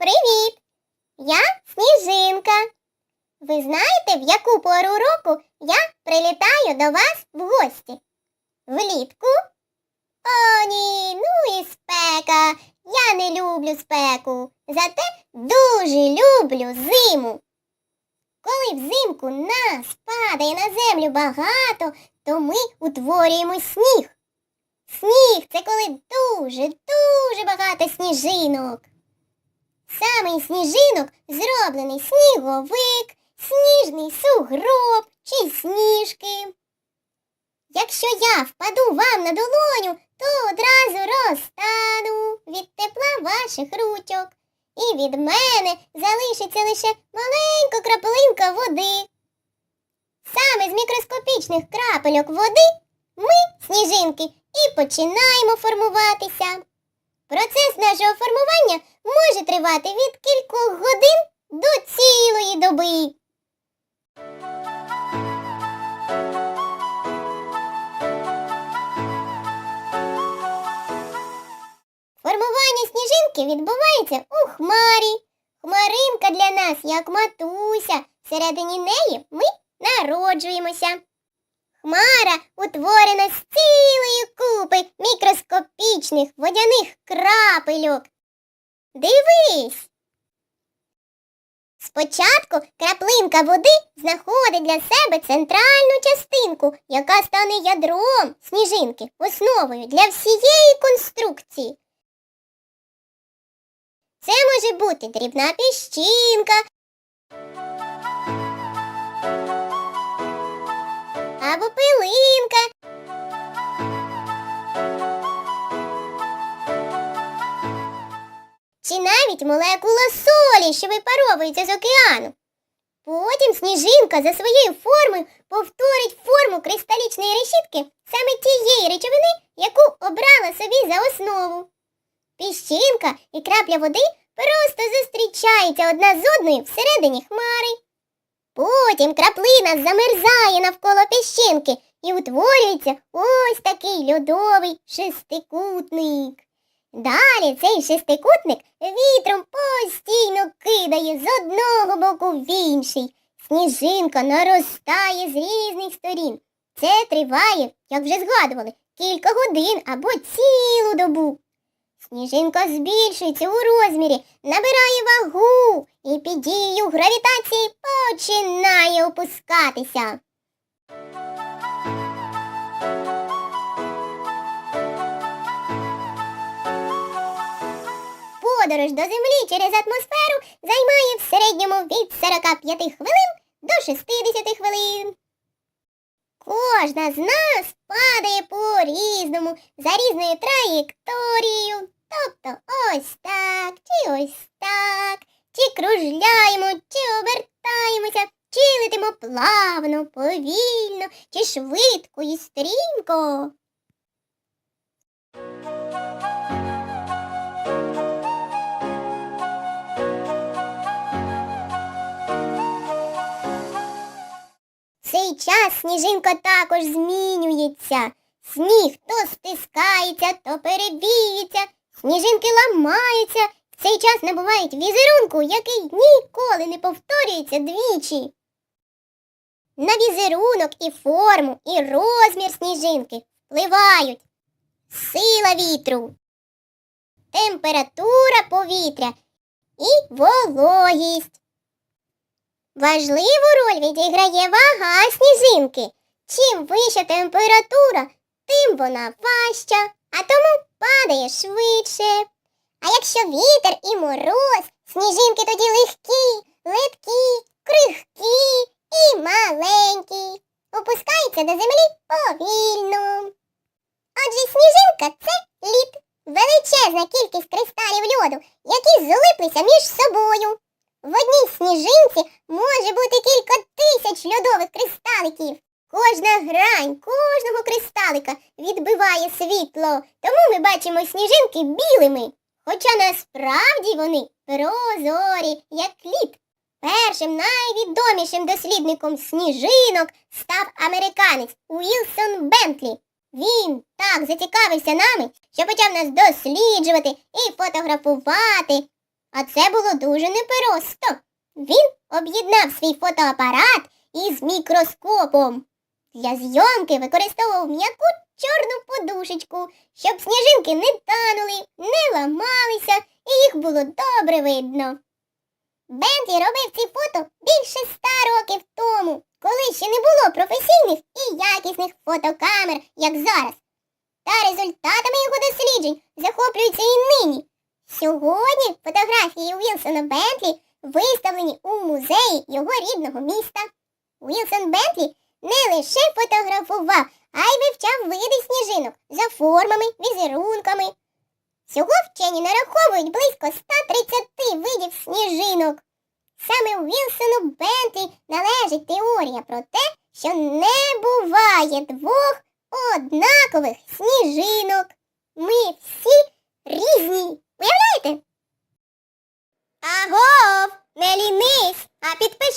Привіт! Я Сніжинка. Ви знаєте, в яку пору року я прилітаю до вас в гості? Влітку? О, ні, ну і спека. Я не люблю спеку. Зате дуже люблю зиму. Коли взимку нас падає на землю багато, то ми утворюємо сніг. Сніг це коли дуже, дуже багато сніжинок. Саме із сніжинок зроблений сніговик, сніжний сугроб чи сніжки. Якщо я впаду вам на долоню, то одразу розтану від тепла ваших ручок. І від мене залишиться лише маленька краплинка води. Саме з мікроскопічних крапельок води ми, сніжинки, і починаємо формуватися. Процес нашого формування може тривати від кількох годин до цілої доби. Формування сніжинки відбувається у хмарі. Хмаринка для нас як матуся. Всередині неї ми народжуємося. Хмара утворена з цілої купи мікроскопічних водяних крапельок. Дивись. Спочатку краплинка води знаходить для себе центральну частинку, яка стане ядром сніжинки, основою для всієї конструкції. Це може бути дрібна піщинка або пилинка. Чи навіть молекула солі, що випаровується з океану. Потім сніжинка за своєю формою повторить форму кристалічної решітки саме тієї речовини, яку обрала собі за основу. Піщинка і крапля води просто зустрічаються одна з одною всередині хмари. Потім краплина замерзає навколо піщинки і утворюється ось такий льодовий шестикутник. Далі цей шестикутник вітром постійно кидає з одного боку в інший. Сніжинка наростає з різних сторін. Це триває, як вже згадували, кілька годин або цілу добу. Сніжинка збільшується у розмірі, набирає вагу і під дією гравітації починає опускатися. Подорож до Землі через атмосферу займає в середньому від 45 хвилин до 60 хвилин. Кожна з нас падає по-різному за різною траєкторією. Тобто ось так, чи ось так, чи кружляємо, чи обертаємося, чи летимо плавно, повільно, чи швидко і стрімко. цей час сніжинка також змінюється. Сніг то стискається, то перебіється, сніжинки ламаються. В цей час набувають візерунку, який ніколи не повторюється двічі. На візерунок і форму, і розмір сніжинки впливають сила вітру, температура повітря і вологість. Важливу роль відіграє вага сніжинки. Чим вища температура, тим вона важча, а тому падає швидше. А якщо вітер і мороз, сніжинки тоді легкі, литкі, крихкі і маленькі. Опускаються до землі повільно. Отже, сніжинка це лід, величезна кількість кристалів льоду, які злиплися між собою. В одній сніжинці може бути кілька тисяч льодових кристаликів. Кожна грань кожного кристалика відбиває світло, тому ми бачимо сніжинки білими. Хоча насправді вони прозорі, як лід. Першим найвідомішим дослідником сніжинок став американець Уілсон Бентлі. Він так зацікавився нами, що почав нас досліджувати і фотографувати. А це було дуже непросто. Він об'єднав свій фотоапарат із мікроскопом. Для зйомки використовував м'яку чорну подушечку, щоб сніжинки не танули, не ламалися і їх було добре видно. Бентлі робив ці фото більше ста років тому, коли ще не було професійних і якісних фотокамер, як зараз. Та результатами його досліджень захоплюються і нині. Сьогодні фотографії Уілсона Бентлі виставлені у музеї його рідного міста. Уілсон Бентлі не лише фотографував, а й вивчав види сніжинок за формами, візерунками. Всього вчені нараховують близько 130 видів сніжинок. Саме Уілсону Бентлі належить теорія про те, що не буває двох однакових сніжинок. Ми всі різні. Уявляєте? Агов, не лінись, а підпиши.